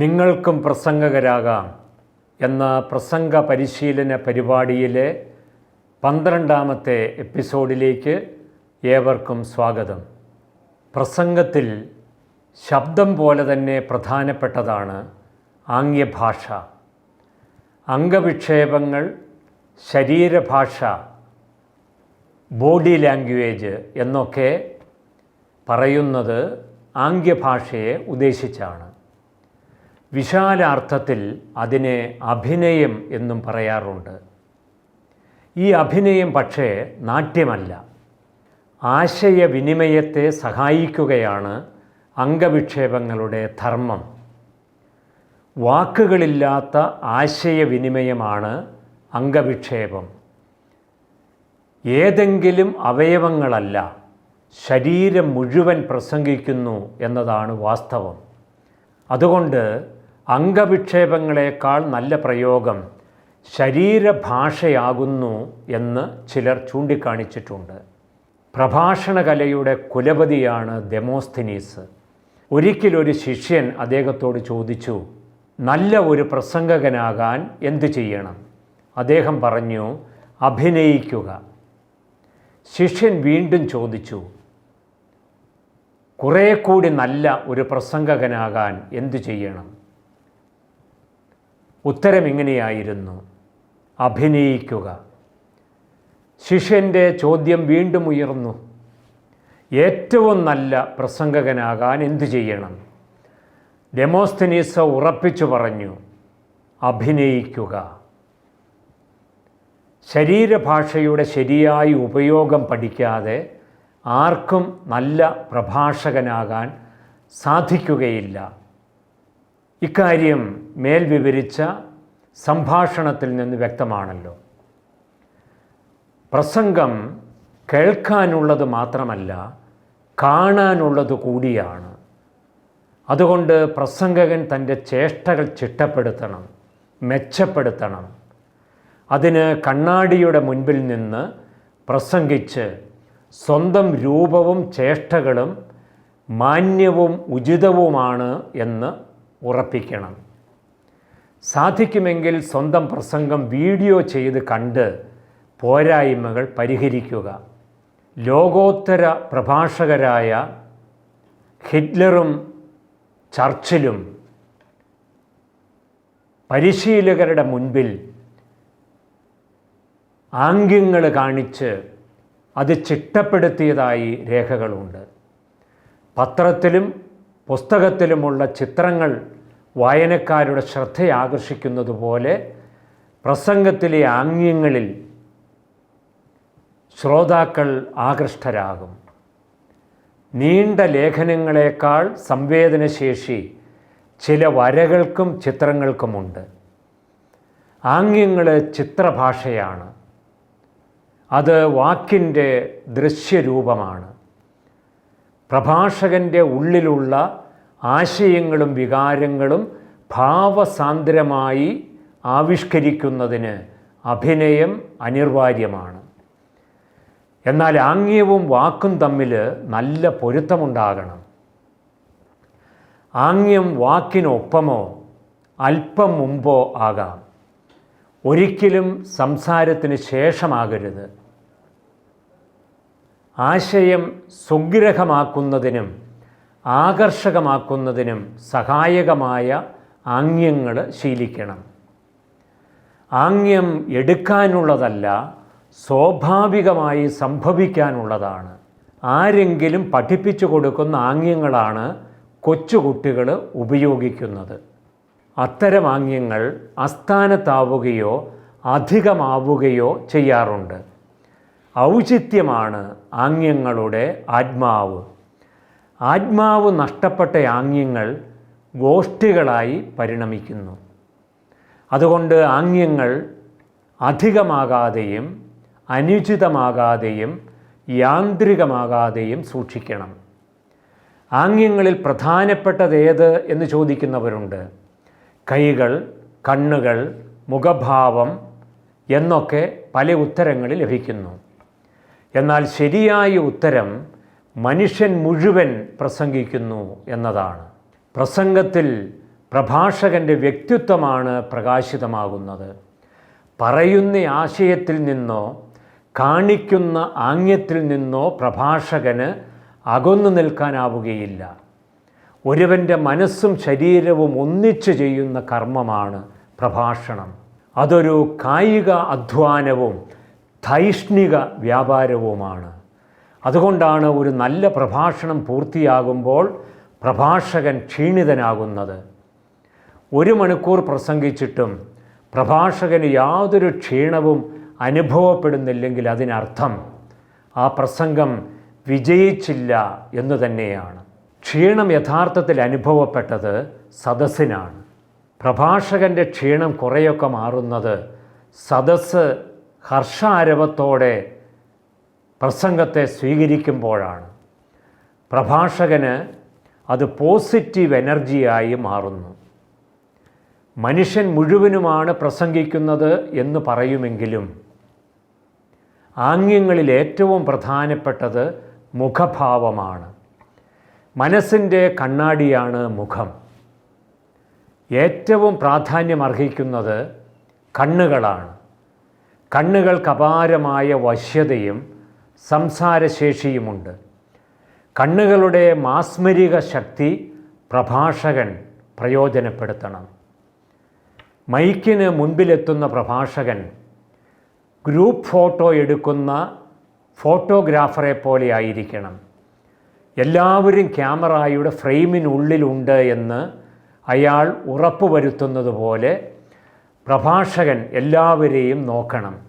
നിങ്ങൾക്കും പ്രസംഗകരാകാം എന്ന പ്രസംഗ പരിശീലന പരിപാടിയിലെ പന്ത്രണ്ടാമത്തെ എപ്പിസോഡിലേക്ക് ഏവർക്കും സ്വാഗതം. പ്രസംഗത്തിൽ ശബ്ദം പോലെ തന്നെ പ്രധാനപ്പെട്ടതാണ് ആംഗ്യഭാഷ. അംഗവിക്ഷേപങ്ങൾ ശരീരഭാഷ ബോഡി ലാംഗ്വേജ് എന്നൊക്കെ പറയുന്നത് ആംഗ്യഭാഷയെ ഉദ്ദേശിച്ചാണ്. വിശാലാർത്ഥത്തിൽ അതിനെ അഭിനയം എന്നും പറയാറുണ്ട്. ഈ അഭിനയം പക്ഷേ നാട്യമല്ല. ആശയവിനിമയത്തെ സഹായിക്കുകയാണ് അംഗവിക്ഷേപങ്ങളുടെ ധർമ്മം. വാക്കുകളില്ലാത്ത ആശയവിനിമയമാണ് അംഗവിക്ഷേപം. ഏതെങ്കിലും അവയവങ്ങളല്ല ശരീരം മുഴുവൻ പ്രസംഗിക്കുന്നു എന്നതാണ് വാസ്തവം. അതുകൊണ്ട് അംഗവിക്ഷേപങ്ങളെക്കാൾ നല്ല പ്രയോഗം ശരീരഭാഷയാകുന്നു എന്ന് ചിലർ ചൂണ്ടിക്കാണിച്ചിട്ടുണ്ട്. പ്രഭാഷണകലയുടെ കുലപതിയാണ് ഡെമോസ്തിനീസ് ഒരിക്കലൊരു ശിഷ്യൻ അദ്ദേഹത്തോട് ചോദിച്ചു നല്ല ഒരു പ്രസംഗകനാകാൻ എന്തു ചെയ്യണം? അദ്ദേഹം പറഞ്ഞു അഭിനയിക്കുക. ശിഷ്യൻ വീണ്ടും ചോദിച്ചു കുറേ കൂടി നല്ല ഒരു പ്രസംഗകനാകാൻ എന്തു ചെയ്യണം? ഉത്തരം ഇങ്ങനെയായിരുന്നു. അഭിനയിക്കുക. ശിഷ്യന്റെ ചോദ്യം വീണ്ടും ഉയർന്നു. ഏറ്റവും നല്ല പ്രസംഗകനാകാൻ എന്തു ചെയ്യണം? ഡെമോസ്തനീസ ഉറപ്പിച്ചു പറഞ്ഞു അഭിനയിക്കുക. ശരീരഭാഷയുടെ ശരിയായ ഉപയോഗം പഠിക്കാതെ ആർക്കും നല്ല പ്രഭാഷകനാകാൻ സാധിക്കുകയില്ല. ഇക്കാര്യം മേൽ വിവരിച്ച സംഭാഷണത്തിൽ നിന്ന് വ്യക്തമാണല്ലോ. പ്രസംഗം കേൾക്കാനുള്ളത് മാത്രമല്ല കാണാനുള്ളത് കൂടിയാണ്. അതുകൊണ്ട് പ്രസംഗകൻ തന്റെ ചേഷ്ടകൾ ചിട്ടപ്പെടുത്തണം മെച്ചപ്പെടുത്തണം. അതിന് കണ്ണാടിയുടെ മുൻപിൽ നിന്ന് പ്രസംഗിച്ച് സ്വന്തം രൂപവും ചേഷ്ടകളും മാന്യവും ഉചിതവുമാണ് എന്ന് ഉറപ്പിക്കണം. സാധിക്കുമെങ്കിൽ സ്വന്തം പ്രസംഗം വീഡിയോ ചെയ്ത് കണ്ട് പോരായ്മകൾ പരിഹരിക്കുക. ലോകോത്തര പ്രഭാഷകരായ ഹിറ്റ്ലറും ചർച്ചിലും പരിശീലകരുടെ മുൻപിൽ ആംഗ്യങ്ങൾ കാണിച്ച് അത് ചിട്ടപ്പെടുത്തിയതായി രേഖകളുണ്ട്. പത്രത്തിലും പുസ്തകത്തിലുമുള്ള ചിത്രങ്ങൾ വായനക്കാരുടെ ശ്രദ്ധയാകർഷിക്കുന്നതുപോലെ പ്രസംഗത്തിലെ ആംഗ്യങ്ങളിൽ ശ്രോതാക്കൾ ആകൃഷ്ടരാകും. നീണ്ട ലേഖനങ്ങളെക്കാൾ സംവേദനശേഷി ചില വരകൾക്കും ചിത്രങ്ങൾക്കുമുണ്ട്. ആംഗ്യങ്ങൾ ചിത്രഭാഷയാണ്. അത് വാക്കിന്റെ ദൃശ്യരൂപമാണ്. പ്രഭാഷകന്റെ ഉള്ളിലുള്ള ആശയങ്ങളും വികാരങ്ങളും ഭാവസാന്ദ്രമായി ആവിഷ്കരിക്കുന്നതിന് അഭിനയം അനിവാര്യമാണ്. എന്നാൽ ആംഗ്യവും വാക്കും തമ്മിൽ നല്ല പൊരുത്തമുണ്ടാകണം. ആംഗ്യം വാക്കിനൊപ്പമോ അല്പം മുമ്പോ ആകാം. ഒരിക്കലും സംസാരത്തിന് ശേഷമാകരുത്. ആശയം സുഗ്രഹമാക്കുന്നതിനും ആകർഷകമാക്കുന്നതിനും സഹായകമായ ആംഗ്യങ്ങൾ ശീലിക്കണം. ആംഗ്യം എടുക്കാനുള്ളതല്ല സ്വാഭാവികമായി സംഭവിക്കാനുള്ളതാണ്. ആരെങ്കിലും പഠിപ്പിച്ചു കൊടുക്കുന്ന ആംഗ്യങ്ങളാണ് കൊച്ചുകുട്ടികൾ ഉപയോഗിക്കുന്നത്. അത്തരം ആംഗ്യങ്ങൾ അസ്ഥാനത്താവുകയോ അധികമാവുകയോ ചെയ്യാറുണ്ട്. ഔചിത്യമാണ് ആംഗ്യങ്ങളുടെ ആത്മാവ്. ആത്മാവ് നഷ്ടപ്പെട്ട ആംഗ്യങ്ങൾ ഗോഷ്ഠികളായി പരിണമിക്കുന്നു. അതുകൊണ്ട് ആംഗ്യങ്ങൾ അധികമാകാതെയും അനുചിതമാകാതെയും യാന്ത്രികമാകാതെയും സൂക്ഷിക്കണം. ആംഗ്യങ്ങളിൽ പ്രധാനപ്പെട്ടത് ഏത് എന്ന് ചോദിക്കുന്നവരുണ്ട്. കൈകൾ കണ്ണുകൾ മുഖഭാവം എന്നൊക്കെ പല ഉത്തരങ്ങൾ ലഭിക്കുന്നു. എന്നാൽ ശരിയായ ഉത്തരം മനുഷ്യൻ മുഴുവൻ പ്രസംഗിക്കുന്നു എന്നതാണ്. പ്രസംഗത്തിൽ പ്രഭാഷകന്റെ വ്യക്തിത്വമാണ് പ്രകാശിതമാകുന്നത്. പറയുന്ന ആശയത്തിൽ നിന്നോ കാണിക്കുന്ന ആംഗ്യത്തിൽ നിന്നോ പ്രഭാഷകന് അകന്നു നിൽക്കാനാവുകയില്ല. ഒരുവന്റെ മനസ്സും ശരീരവും ഒന്നിച്ചു ചെയ്യുന്ന കർമ്മമാണ് പ്രഭാഷണം. അതൊരു കായിക അധ്വാനവും ധൈഷ്ണിക വ്യാപാരവുമാണ്. അതുകൊണ്ടാണ് ഒരു നല്ല പ്രഭാഷണം പൂർത്തിയാകുമ്പോൾ പ്രഭാഷകൻ ക്ഷീണിതനാകുന്നത്. ഒരു മണിക്കൂർ പ്രസംഗിച്ചിട്ടും പ്രഭാഷകന് യാതൊരു ക്ഷീണവും അനുഭവപ്പെടുന്നില്ലെങ്കിൽ അതിനർത്ഥം ആ പ്രസംഗം വിജയിച്ചില്ല എന്നു തന്നെയാണ്. ക്ഷീണം യഥാർത്ഥത്തിൽ അനുഭവപ്പെട്ടത് സദസ്സിനാണ്. പ്രഭാഷകന്റെ ക്ഷീണം കുറേയൊക്കെ മാറുന്നത് സദസ്സ് ഹർഷാരവത്തോടെ പ്രസംഗത്തെ സ്വീകരിക്കുമ്പോഴാണ്. പ്രഭാഷകന് അത് പോസിറ്റീവ് എനർജിയായി മാറുന്നു. മനുഷ്യൻ മുഴുവനുമാണ് പ്രസംഗിക്കുന്നത് എന്ന് പറയുമെങ്കിലും ആംഗ്യങ്ങളിൽ ഏറ്റവും പ്രധാനപ്പെട്ടത് മുഖഭാവമാണ്. മനസ്സിന്റെ കണ്ണാടിയാണ് മുഖം. ഏറ്റവും പ്രാധാന്യമർഹിക്കുന്നത് കണ്ണുകളാണ്. കണ്ണുകൾക്ക് അപാരമായ വശ്യതയും സംസാരശേഷിയുമുണ്ട്. കണ്ണുകളുടെ മാസ്മരിക ശക്തി പ്രഭാഷകൻ പ്രയോജനപ്പെടുത്തണം. മൈക്കിന് മുൻപിലെത്തുന്ന പ്രഭാഷകൻ ഗ്രൂപ്പ് ഫോട്ടോ എടുക്കുന്ന ഫോട്ടോഗ്രാഫറെ പോലെ ആയിരിക്കണം. എല്ലാവരും ക്യാമറയുടെ ഫ്രെയിമിനുള്ളിലുണ്ട് എന്ന് അയാൾ ഉറപ്പുവരുത്തുന്നത് പോലെ പ്രഭാഷകൻ എല്ലാവരെയും നോക്കണം.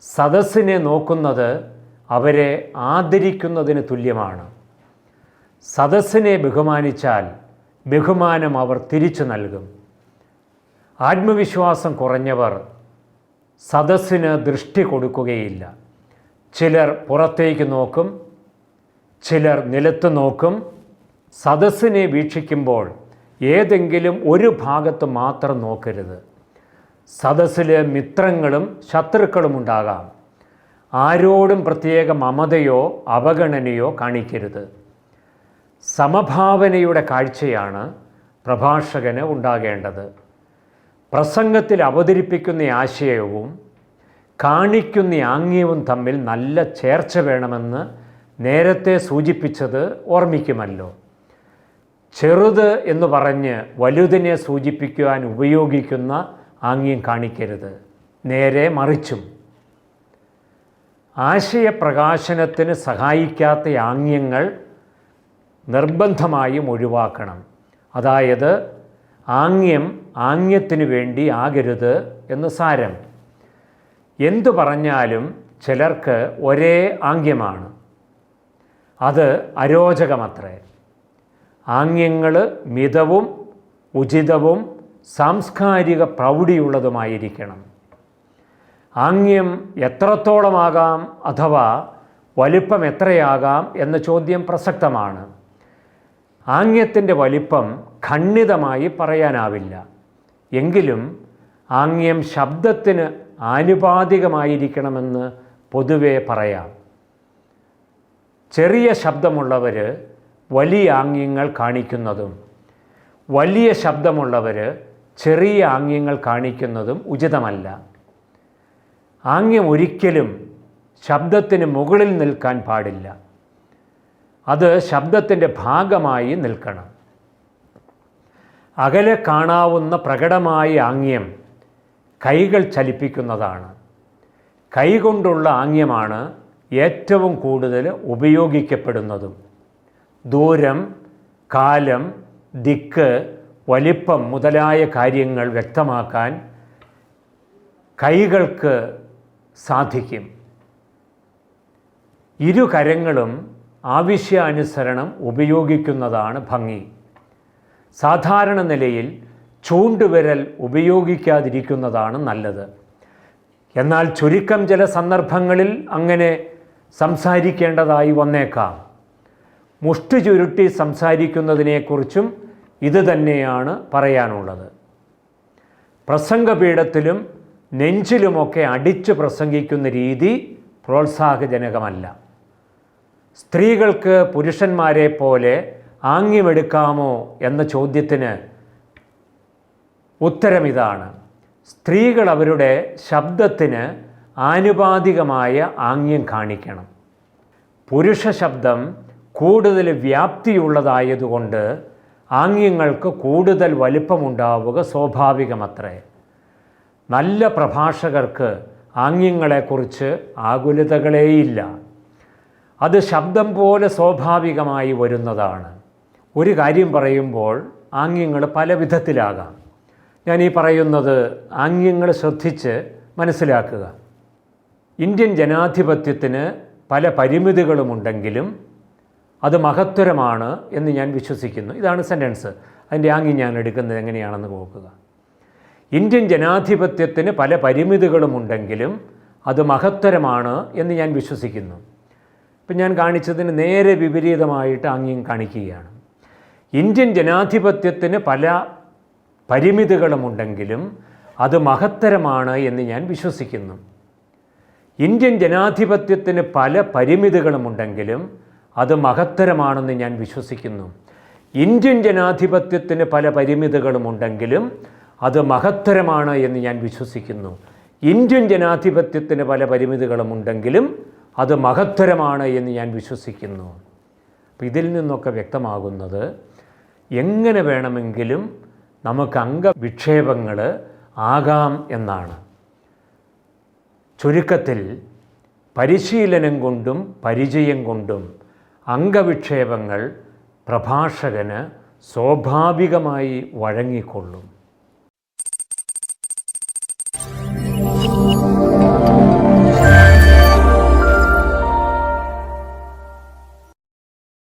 സദസ്സിനെ നോക്കുന്നത് അവരെ ആദരിക്കുന്നതിന് തുല്യമാണ്. സദസ്സിനെ ബഹുമാനിച്ചാൽ ബഹുമാനം അവർ തിരിച്ചു നൽകും. ആത്മവിശ്വാസം കുറഞ്ഞവർ സദസ്സിന് ദൃഷ്ടി കൊടുക്കുകയില്ല. ചിലർ പുറത്തേക്ക് നോക്കും ചിലർ നിലത്ത് നോക്കും. സദസ്സിനെ വീക്ഷിക്കുമ്പോൾ ഏതെങ്കിലും ഒരു ഭാഗത്ത് മാത്രം നോക്കരുത്. സദസ്സിൽ മിത്രങ്ങളും ശത്രുക്കളും ഉണ്ടാകാം. ആരോടും പ്രത്യേക മമതയോ അവഗണനയോ കാണിക്കരുത്. സമഭാവനയുടെ കാഴ്ചയാണ് പ്രഭാഷകന് ഉണ്ടാകേണ്ടത്. പ്രസംഗത്തിൽ അവതരിപ്പിക്കുന്ന ആശയവും കാണിക്കുന്ന ആംഗ്യവും തമ്മിൽ നല്ല ചേർച്ച വേണമെന്ന് നേരത്തെ സൂചിപ്പിച്ചത് ഓർമ്മിക്കുമല്ലോ. ചെറുത് എന്ന് പറഞ്ഞ് വലുതിനെ സൂചിപ്പിക്കുവാൻ ഉപയോഗിക്കുന്ന ആംഗ്യം കാണിക്കരുത്. നേരെ മറിച്ചും. ആശയപ്രകാശനത്തിന് സഹായിക്കാത്ത ആംഗ്യങ്ങൾ നിർബന്ധമായും ഒഴിവാക്കണം. അതായത് ആംഗ്യം ആംഗ്യത്തിനു വേണ്ടി ആകരുത് എന്ന് സാരം. എന്തു പറഞ്ഞാലും ചിലർക്ക് ഒരേ ആംഗ്യമാണ്. അത് അരോചകമത്രേ. ആംഗ്യങ്ങൾ മിതവും ഉചിതവും സാംസ്കാരിക പ്രൗഢിയുള്ളതുമായിരിക്കണം. ആംഗ്യം എത്രത്തോളമാകാം അഥവാ വലിപ്പം എത്രയാകാം എന്ന ചോദ്യം പ്രസക്തമാണ്. ആംഗ്യത്തിന്റെ വലിപ്പം ഖണ്ഡിതമായി പറയാനാവില്ല. എങ്കിലും ആംഗ്യം ശബ്ദത്തിന് ആനുപാതികമായിരിക്കണമെന്ന് പൊതുവേ പറയാം. ചെറിയ ശബ്ദമുള്ളവർ വലിയ ആംഗ്യങ്ങൾ കാണിക്കുന്നതും വലിയ ശബ്ദമുള്ളവർ ചെറിയ ആംഗ്യങ്ങൾ കാണിക്കുന്നതും ഉചിതമല്ല. ആംഗ്യം ഒരിക്കലും ശബ്ദത്തിന് മുകളിൽ നിൽക്കാൻ പാടില്ല. അത് ശബ്ദത്തിന്റെ ഭാഗമായി നിൽക്കണം. അകലെ കാണാവുന്ന പ്രകടമായ ആംഗ്യം കൈകൾ ചലിപ്പിക്കുന്നതാണ്. കൈകൊണ്ടുള്ള ആംഗ്യമാണ് ഏറ്റവും കൂടുതൽ ഉപയോഗിക്കപ്പെടുന്നതും. ദൂരം കാലം ദിക്ക് വലിപ്പം മുതലായ കാര്യങ്ങൾ വ്യക്തമാക്കാൻ കൈകൾക്ക് സാധിക്കും. ഇരു കരങ്ങളും ആവശ്യാനുസരണം ഉപയോഗിക്കുന്നതാണ് ഭംഗി. സാധാരണ നിലയിൽ ചൂണ്ടുവിരൽ ഉപയോഗിക്കാതിരിക്കുന്നതാണ് നല്ലത്. എന്നാൽ ചുരുക്കം ചില സന്ദർഭങ്ങളിൽ അങ്ങനെ സംസാരിക്കേണ്ടതായി വന്നേക്കാം. മുഷ്ടി ചുരുട്ടി സംസാരിക്കുന്നതിനെക്കുറിച്ചും ഇത് തന്നെയാണ് പറയാനുള്ളത്. പ്രസംഗപീഠത്തിലും നെഞ്ചിലുമൊക്കെ അടിച്ച് പ്രസംഗിക്കുന്ന രീതി പ്രോത്സാഹജനകമല്ല. സ്ത്രീകൾക്ക് പുരുഷന്മാരെ പോലെ ആംഗ്യമെടുക്കാമോ എന്ന ചോദ്യത്തിന് ഉത്തരം ഇതാണ് സ്ത്രീകൾ അവരുടെ ശബ്ദത്തിന് ആനുപാതികമായ ആംഗ്യം കാണിക്കണം. പുരുഷ ശബ്ദം കൂടുതൽ വ്യാപ്തിയുള്ളതായതുകൊണ്ട് ആംഗ്യങ്ങൾക്ക് കൂടുതൽ വലിപ്പമുണ്ടാവുക സ്വാഭാവികമത്രേ. നല്ല പ്രഭാഷകർക്ക് ആംഗ്യങ്ങളെക്കുറിച്ച് ആകുലതകളേയില്ല. അത് ശബ്ദം പോലെ സ്വാഭാവികമായി വരുന്നതാണ്. ഒരു കാര്യം പറയുമ്പോൾ ആംഗ്യങ്ങൾ പല വിധത്തിലാകാം. ഞാൻ ഈ പറയുന്നത് ആംഗ്യങ്ങൾ ശ്രദ്ധിച്ച് മനസ്സിലാക്കുക. ഇന്ത്യൻ ജനാധിപത്യത്തിന് പല പരിമിതികളുമുണ്ടെങ്കിലും അത് മഹത്വരമാണ് എന്ന് ഞാൻ വിശ്വസിക്കുന്നു. ഇതാണ് സെന്റൻസ് അതിന്റെ ആംഗ്യം ഞാൻ എടുക്കുന്നത് എങ്ങനെയാണെന്ന് നോക്കുക. ഇന്ത്യൻ ജനാധിപത്യത്തിന് പല പരിമിതികളുമുണ്ടെങ്കിലും അത് മഹത്തരമാണ് എന്ന് ഞാൻ വിശ്വസിക്കുന്നു. ഇപ്പം ഞാൻ കാണിച്ചതിന് നേരെ വിപരീതമായിട്ട് ആംഗ്യം കാണിക്കുകയാണ്. ഇന്ത്യൻ ജനാധിപത്യത്തിന് പല പരിമിതികളുമുണ്ടെങ്കിലും അത് മഹത്തരമാണ് എന്ന് ഞാൻ വിശ്വസിക്കുന്നു. ഇന്ത്യൻ ജനാധിപത്യത്തിന് പല പരിമിതികളുമുണ്ടെങ്കിലും അത് മഹത്തരമാണെന്ന് ഞാൻ വിശ്വസിക്കുന്നു. ഇന്ത്യൻ ജനാധിപത്യത്തിന് പല പരിമിതികളുമുണ്ടെങ്കിലും അത് മഹത്തരമാണ് എന്ന് ഞാൻ വിശ്വസിക്കുന്നു. ഇന്ത്യൻ ജനാധിപത്യത്തിന് പല പരിമിതികളുമുണ്ടെങ്കിലും അത് മഹത്തരമാണ് എന്ന് ഞാൻ വിശ്വസിക്കുന്നു. അപ്പം ഇതിൽ നിന്നൊക്കെ വ്യക്തമാകുന്നത് എങ്ങനെ വേണമെങ്കിലും നമുക്ക് അംഗവിക്ഷേപങ്ങൾ ആകാം എന്നാണ്. ചുരുക്കത്തിൽ പരിശീലനം കൊണ്ടും പരിചയം കൊണ്ടും അംഗവിക്ഷേപങ്ങൾ പ്രഭാഷകന് സ്വാഭാവികമായി വഴങ്ങിക്കൊള്ളും.